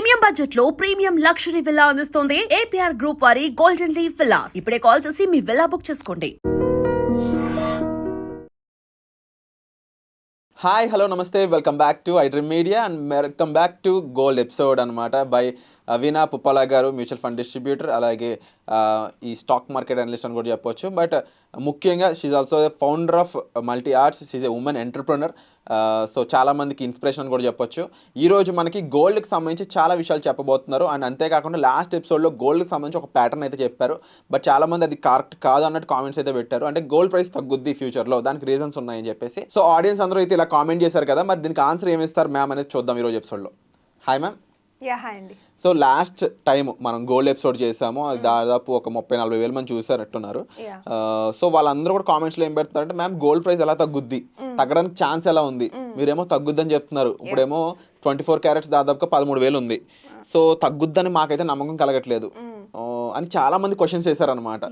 Premium బడ్జెట్లో premium luxury villa అందిస్తుంది APR group వారి గోల్డెన్ లీవ్ విల్లాస్ ఇప్పుడే కాల్ చేసి మీ విల్లా బుక్ చేసుకోండి. Hi hello namaste. Welcome back to I dream media and welcome back to gold episode అనమాట by Veena Puppala garu mutual fund distributor అలాగే ఈ stock market analyst అని కూడా చెప్పొచ్చు. బట్ ముఖ్యంగా she's also founder of multi arts she's a women entrepreneur so చాలామందికి inspiration కూడా చెప్పొచ్చు. ఈరోజు మనకి గోల్డ్కి సంబంధించి చాలా విషయాలు చెప్పబోతున్నారు. అండ్ అంతేకాకుండా లాస్ట్ ఎపిసోడ్లో గోల్డ్కి సంబంధించి ఒక ప్యాటర్న్ అయితే చెప్పారు. బట్ చాలా మంది అది కరెక్ట్ కాదు అన్నట్టు కామెంట్స్ అయితే పెట్టారు. అంటే గోల్డ్ ప్రైస్ తగ్గుద్ది ఫ్యూచర్లో దానికి రీజన్స్ ఉన్నాయని చెప్పేసి. సో ఆడియన్స్ అందరూ అయితే ఇలా కామెంట్ చేశారు కదా. మరి దీనికి ఆన్సర్ ఏమి ఇస్తారు మ్యామ్ అనేది చూద్దాం ఈరోజు ఎపిసోడ్లో hi ma'am so last time మనం గోల్డ్ ఎపిసోడ్ చేసాము అది దాదాపు ఒక ముప్పై నలభై వేల మంది చూసారట్టున్నారు. సో వాళ్ళందరూ కూడా కామెంట్స్లో ఏం పెడతారంటే మ్యామ్ గోల్డ్ ప్రైస్ ఎలా తగ్గుద్ది? తగ్గడానికి ఛాన్స్ ఎలా ఉంది? మీరేమో తగ్గుద్దని చెప్తున్నారు. ఇప్పుడేమో ట్వంటీ ఫోర్ క్యారెట్స్ దాదాపుగా పదమూడు వేలు ఉంది. సో తగ్గుద్దని మాకైతే నమ్మకం కలగట్లేదు. అని చాలా మంది క్వశ్చన్స్ చేశారనమాట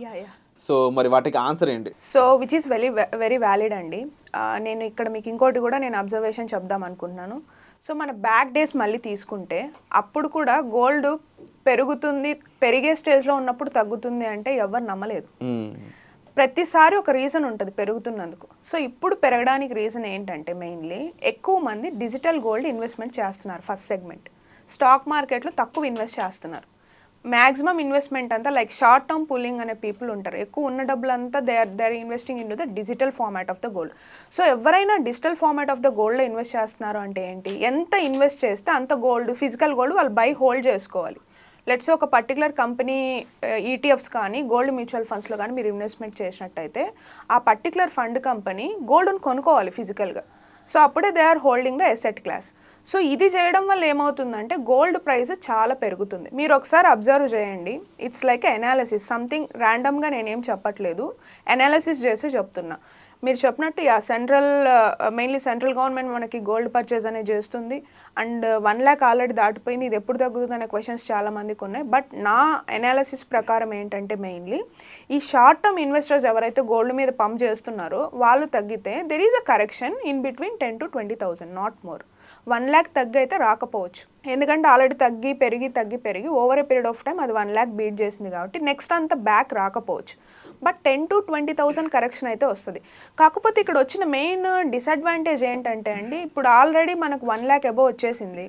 సో మరి వాటికి ఆన్సర్ ఏంటి? So which is very very valid అండి. నేను ఇక్కడ మీకు ఇంకోటి కూడా నేను అబ్జర్వేషన్ చెప్దాం అనుకుంటున్నాను. సో మన బ్యాక్ డేస్ మళ్ళీ తీసుకుంటే అప్పుడు కూడా గోల్డ్ పెరుగుతుంది పెరిగే స్టేజ్లో ఉన్నప్పుడు తగ్గుతుంది అంటే ఎవరు నమ్మలేదు. మ్మ్. ప్రతిసారి ఒక రీజన్ ఉంటుంది పెరుగుతున్నందుకు. సో ఇప్పుడు పెరగడానికి రీజన్ ఏంటంటే మెయిన్లీ ఎక్కువ మంది డిజిటల్ గోల్డ్ ఇన్వెస్ట్మెంట్ చేస్తున్నారు ఫస్ట్ సెగ్మెంట్ స్టాక్ మార్కెట్లో తక్కువ ఇన్వెస్ట్ చేస్తున్నారు. మ్యాక్సిమం ఇన్వెస్ట్మెంట్ అంతా లైక్ షార్ట్ టర్మ్ పుల్లింగ్ అనే పీపుల్ ఉంటారు. ఎక్కువ ఉన్న డబ్బులు అంతా they are they are investing in the digital format of the gold so ఎవరైనా డిజిటల్ ఫార్మాట్ ఆఫ్ ద గోల్డ్లో ఇన్వెస్ట్ చేస్తున్నారు అంటే ఏంటి? ఎంత ఇన్వెస్ట్ చేస్తే అంత గోల్డ్ ఫిజికల్ గోల్డ్ వాళ్ళు బై హోల్డ్ చేసుకోవాలి. లెట్స్ ఒక పర్టికులర్ కంపెనీ ఈటీఎఫ్స్ కానీ గోల్డ్ మ్యూచువల్ ఫండ్స్లో కానీ మీరు ఇన్వెస్ట్మెంట్ చేసినట్టయితే ఆ పర్టికులర్ ఫండ్ కంపెనీ గోల్డ్ను కొనుక్కోవాలి ఫిజికల్గా సో అప్పుడే they are holding the asset class so ఇది చేయడం వల్ల ఏమవుతుందంటే గోల్డ్ ప్రైస్ చాలా పెరుగుతుంది. మీరు ఒకసారి అబ్జర్వ్ చేయండి. ఇట్స్ లైక్ ఎనాలిసిస్ సంథింగ్ ర్యాండమ్గా నేనేం చెప్పట్లేదు. ఎనాలిసిస్ చేసి చెప్తున్నా. మీరు చెప్పినట్టు yeah central mainly central government మనకి గోల్డ్ పర్చేజ్ అనేది చేస్తుంది. అండ్ వన్ ల్యాక్ ఆల్రెడీ దాటిపోయింది. ఇది ఎప్పుడు తగ్గుతుంది అనే క్వశ్చన్స్ చాలా మందికి ఉన్నాయి. బట్ నా ఎనాలిసిస్ ప్రకారం ఏంటంటే మెయిన్లీ ఈ షార్ట్ టర్మ్ ఇన్వెస్టర్స్ ఎవరైతే గోల్డ్ మీద పంప్ చేస్తున్నారో వాళ్ళు తగ్గితే there is a correction in between ten to twenty thousand not more one lakh తగ్గి అయితే రాకపోవచ్చు. ఎందుకంటే ఆల్రెడీ తగ్గి పెరిగి తగ్గి పెరిగి over a period of time అది వన్ ల్యాక్ బీట్ చేసింది కాబట్టి నెక్స్ట్ అంత బ్యాక్ రాకపోవచ్చు. But ten to twenty thousand correction అయితే వస్తుంది. కాకపోతే ఇక్కడ వచ్చిన మెయిన్ డిసడ్వాంటేజ్ ఏంటంటే అండి ఇప్పుడు ఆల్రెడీ మనకు వన్ ల్యాక్ అబోవ్ వచ్చేసింది.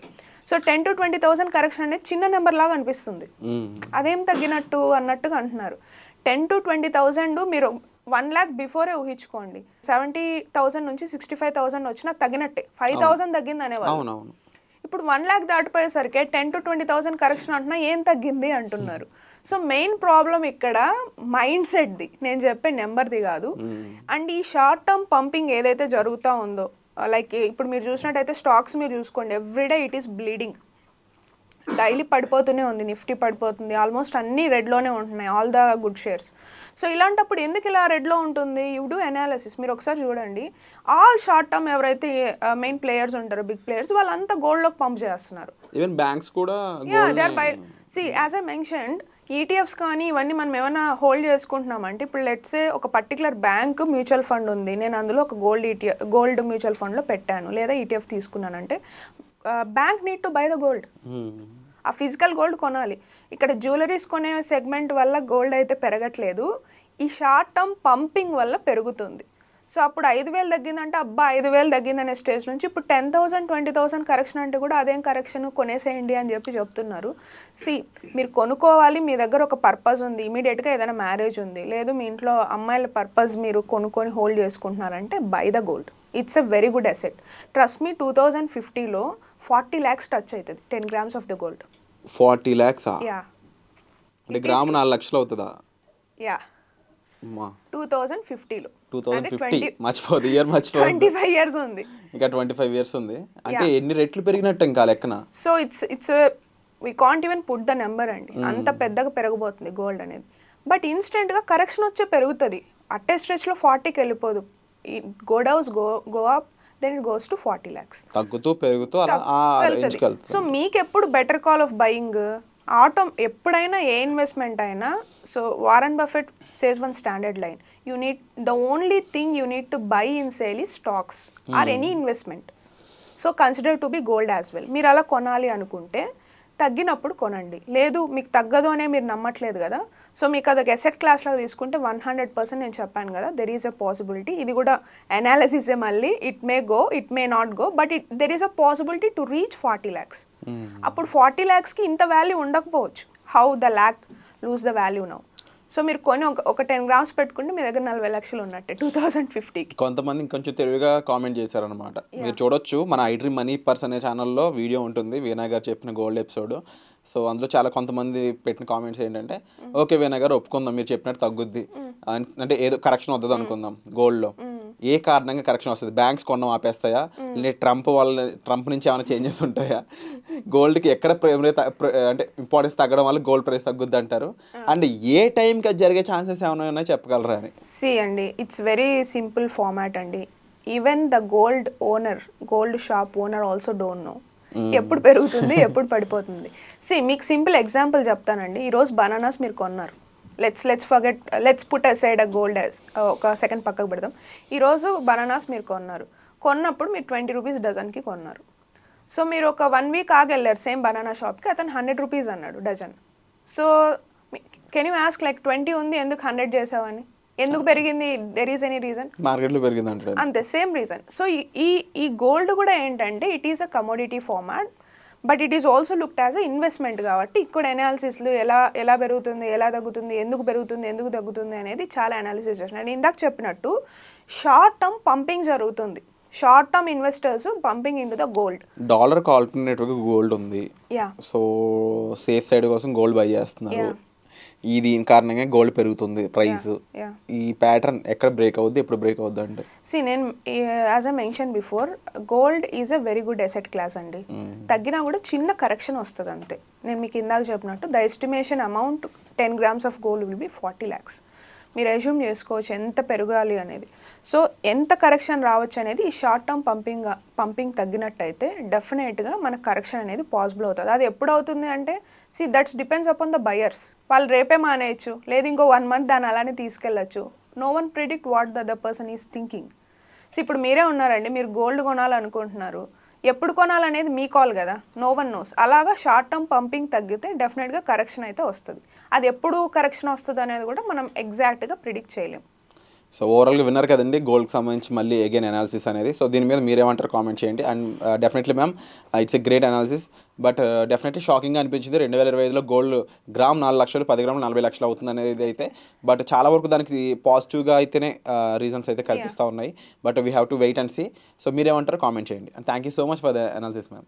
So ten to twenty thousand correction అనేది చిన్న నెంబర్ లాగా అనిపిస్తుంది. అదేం తగ్గినట్టు అన్నట్టుగా అంటున్నారు. టెన్ టు ట్వంటీ థౌజండ్ మీరు వన్ ల్యాక్ బిఫోరే ఊహించుకోండి. సెవెంటీ థౌసండ్ నుంచి సిక్స్టీ ఫైవ్ థౌసండ్ వచ్చినా తగ్గినట్టే. ఫైవ్ థౌసండ్ తగ్గింది అనేవాళ్ళు. ఇప్పుడు one lakh దాటిపోయేసరికి ten to twenty thousand correction అంటున్నా ఏం తగ్గింది అంటున్నారు. సో మెయిన్ ప్రాబ్లం ఇక్కడ మైండ్ సెట్ది. నేను చెప్పే నెంబర్ది కాదు. అండ్ ఈ షార్ట్ టర్మ్ పంపింగ్ ఏదైతే జరుగుతూ ఉందో లైక్ ఇప్పుడు మీరు చూసినట్టయితే స్టాక్స్ మీరు చూసుకోండి. Everyday it is bleeding. Daily పడిపోతూనే ఉంది నిఫ్టీ పడిపోతుంది. ఆల్మోస్ట్ అన్ని రెడ్లోనే ఉంటున్నాయి all the good shares. So ఇలాంటప్పుడు ఎందుకు ఇలా రెడ్లో ఉంటుంది? You do analysis. మీరు ఒకసారి చూడండి. ఆల్ షార్ట్ టర్మ్ ఎవరైతే మెయిన్ ప్లేయర్స్ ఉంటారో బిగ్ ప్లేయర్స్ వాళ్ళంతా గోల్డ్లోకి పంప్ చేస్తున్నారు. ఈవెన్ బ్యాంక్స్ కూడా see as I mentioned ETFs కానీ ఇవన్నీ మనం ఏమైనా హోల్డ్ చేసుకుంటున్నామంటే ఇప్పుడు లెట్సే ఒక పర్టికులర్ బ్యాంక్ మ్యూచువల్ ఫండ్ ఉంది. నేను అందులో ఒక గోల్డ్ ఈటీఎఫ్ గోల్డ్ మ్యూచువల్ ఫండ్లో పెట్టాను. లేదా ETF తీసుకున్నానంటే bank need to buy the gold ఆ ఫిజికల్ గోల్డ్ కొనాలి. ఇక్కడ జ్యువెలరీస్ కొనే సెగ్మెంట్ వల్ల గోల్డ్ అయితే పెరగట్లేదు. ఈ షార్ట్ టర్మ్ పంపింగ్ వల్ల పెరుగుతుంది. సో అప్పుడు ఐదు వేలు తగ్గిందంటే అబ్బా ఐదు వేలు తగ్గిందనే స్టేజ్ నుంచి ఇప్పుడు ten thousand twenty thousand correction అంటే కూడా అదేం కరెక్షన్ కొనేసేయండి అని చెప్పి చెప్తున్నారు. సి మీరు కొనుక్కోవాలి మీ దగ్గర ఒక పర్పస్ ఉంది. ఇమీడియట్గా ఏదైనా మ్యారేజ్ ఉంది. లేదు మీ ఇంట్లో అమ్మాయిల పర్పస్ మీరు కొనుక్కొని hold చేసుకుంటున్నారంటే buy the gold it's a very good asset trust me two thousand ఫిఫ్టీలో ఫార్టీ ల్యాక్స్ టచ్ అవుతుంది ten grams of the gold. Forty ల్యాక్సా yeah. అంటే గ్రాము నాలుగు లక్షలు అవుతుందా? యా. టూ థౌజండ్ ఫిఫ్టీలో. Two thousand fifty. మర్చిపోదు. ఇయర్ మర్చిపోదు. ట్వంటీ ఫైవ్ ఇయర్స్ ఉంది. ఇంకా ట్వంటీ ఫైవ్ ఇయర్స్ ఉంది. అంటే ఎన్ని రెట్లు పెరిగినట్టు ఇంకా లెక్కన? So it's it's we can't even put the number అండి. అంత పెద్దగా పెరగబోతుంది గోల్డ్ అనేది. బట్ ఇన్స్టెంట్గా కరెక్షన్ వచ్చే పెరుగుతుంది. అట్టే స్ట్రెచ్లో ఫార్టీకి వెళ్ళిపోదు. గోడౌస్ go go up. Then it goes to forty lakhs తగ్గుతూ పెరుగుతూ సో మీకు ఎప్పుడు better call of buying auto ఎప్పుడైనా ఏ ఇన్వెస్ట్మెంట్ అయినా so Warren Buffett says one standard line you need the only thing you need to buy in sale ఈ stocks or any investment so consider to be gold as well మీరు అలా కొనాలి అనుకుంటే తగ్గినప్పుడు కొనండి. లేదు మీకు తగ్గదు అనే మీరు నమ్మట్లేదు కదా సో మీకు అదొక ఎసెట్ క్లాస్లో తీసుకుంటే వన్ హండ్రెడ్ పర్సెంట్ నేను చెప్పాను కదా దెర్ ఈస్ అ పాసిబిలిటీ ఇది కూడా అనాలిసిసే మళ్ళీ. It may go it may not go but it there is a possibility to reach forty lakhs అప్పుడు ఫార్టీ ల్యాక్స్కి ఇంత వాల్యూ ఉండకపోవచ్చు. How the lakh lose the value now so మీరు కొని ఒక ఒక టెన్ గ్రామ్స్ పెట్టుకుంటే మీ దగ్గర నలభై లక్షలు ఉన్నట్టే టూ థౌజండ్ ఫిఫ్టీకి కొంతమంది ఇంకొంచెం తెలివిగా కామెంట్ చేశారనమాట మీరు చూడొచ్చు మన ఐడ్రీ మనీ పర్స్ అనే ఛానల్లో వీడియో ఉంటుంది వీణా గారు చెప్పిన గోల్డ్ ఎపిసోడ్ సో అందులో చాలా కొంతమంది పెట్టిన కామెంట్స్ ఏంటంటే ఓకే వీణా గారు ఒప్పుకుందాం మీరు చెప్పినట్టు తగ్గుద్ది. అన్- అంటే ఏదో కరెక్షన్ వద్దు అనుకుందాం గోల్డ్లో ఏ కారణంగా కరెక్షన్ వస్తుంది? బ్యాంక్స్ కొనడం ఆపేస్తాయా? లేదా ట్రంప్ వాళ్ళ ట్రంప్ నుంచి ఏమైనా చేంజెస్ ఉంటాయా? గోల్డ్కి ఎక్కడ అంటే ఇంపార్టెన్స్ తగ్గడం వల్ల గోల్డ్ ప్రైస్ తగ్గుద్ది అంటారు అండ్ ఏ టైంకి అది జరిగే ఛాన్సెస్ ఏమైనా చెప్పగలరా అని? సి అండి ఇట్స్ వెరీ సింపుల్ ఫార్మాట్ అండి. Even the gold owner gold shop owner also don't know ఎప్పుడు పెరుగుతుంది ఎప్పుడు పడిపోతుంది. సి మీకు సింపుల్ ఎగ్జాంపుల్ చెప్తానండి. ఈరోజు బనానాస్ మీరు కొన్నారు. Let's let's forget let's put side a gold ఒక సెకండ్ పక్కకు పెడదాం. ఈరోజు బనానాస్ మీరు కొన్నారు. కొన్నప్పుడు మీరు ట్వంటీ రూపీస్ డజన్కి కొన్నారు. సో మీరు ఒక వన్ వీక్ ఆగి వెళ్ళారు సేమ్ బనానా షాప్కి అతను హండ్రెడ్ రూపీస్ అన్నాడు dozen so can you ask like twenty ఉంది ఎందుకు హండ్రెడ్ చేసావని? ఎందుకు పెరిగింది? దెర్ ఈస్ ఎనీ రీజన్ మార్కెట్లో పెరిగింది అంతే సేమ్ రీజన్ సో ఈ ఈ గోల్డ్ కూడా ఏంటంటే it is a commodity format but it is also looked as a investment కాబట్టి ఇక్కడ అనాలిసిస్లు ఎలా ఎలా పెరుగుతుంది ఎలా తగ్గుతుంది ఎందుకు పెరుగుతుంది ఎందుకు తగ్గుతుంది అనేది చాలా అనాలిసిస్ చేసిన నేను ఇందాక చెప్పినట్టు షార్ట్ టర్మ్ పంపింగ్ జరుగుతుంది. Short term investors pumping into the gold డాలర్కి ఆల్టర్నేటివ్గా గోల్డ్ ఉంది. యా సో సేఫ్ సైడ్ కోసం గోల్డ్ బై చేస్తున్నారు. ఈ దీని కారణంగా గోల్డ్ పెరుగుతుంది ప్రైస్ ఈ ప్యాటర్న్ ఎక్కడ బ్రేక్ అవుద్ది ఎప్పుడు బ్రేక్ అవుద్ది అంటే? సి నేను as a mention before gold is a very good asset class అండి. తగ్గినా కూడా చిన్న కరెక్షన్ వస్తుంది అంతే నేను మీకు ఇందాక చెప్పినట్టు the estimation amount ten grams of gold will be forty lakhs మీరు అజ్యూమ్ చేసుకోవచ్చు ఎంత పెరగాలి అనేది. సో ఎంత కరెక్షన్ రావచ్చు అనేది ఈ షార్ట్ టర్మ్ పంపింగ్ పంపింగ్ తగ్గినట్టయితే డెఫినెట్గా మనకు కరెక్షన్ అనేది పాసిబుల్ అవుతుంది. అది ఎప్పుడు అవుతుంది అంటే see that's depends upon the buyers వాళ్ళు రేపే మానేయచ్చు లేదు ఇంకో వన్ మంత్ దాన్ని అలానే తీసుకెళ్ళచ్చు. No one predict what the other person is thinking so ఇప్పుడు మీరే ఉన్నారండి మీరు గోల్డ్ కొనాలనుకుంటున్నారు. ఎప్పుడు కొనాలనేది మీ కాల్ కదా నో వన్ నోస్ అలాగా షార్ట్ టర్మ్ పంపింగ్ తగ్గితే డెఫినెట్గా కరెక్షన్ అయితే వస్తుంది. అది ఎప్పుడు కరెక్షన్ వస్తుంది అనేది కూడా మనం ఎగ్జాక్ట్గా ప్రిడిక్ట్ చేయలేం. సో ఓవరాల్గా విన్నారు కదండి. గోల్డ్కి సంబంధించి మళ్ళీ అగైన్ అనాలిసిస్ అనేది. సో దీని మీద మీరేమంటారు కామెంట్ చేయండి. And definitely ma'am it's a great analysis but definitely షాకింగ్గా అనిపించింది. రెండు వేల ఇరవై ఐదులో గోల్డ్ గ్రామ్ నాలుగు లక్షలు పది గ్రాములు నలభై లక్షలు అవుతుంది అనేది అయితే. బట్ చాలా వరకు దానికి పాజిటివ్గా అయితేనే రీజన్స్ అయితే కల్పిస్తూ ఉన్నాయి. But we have to wait and see so మీరేమంటారు కామెంట్ చేయండి. And thank you so much for the analysis ma'am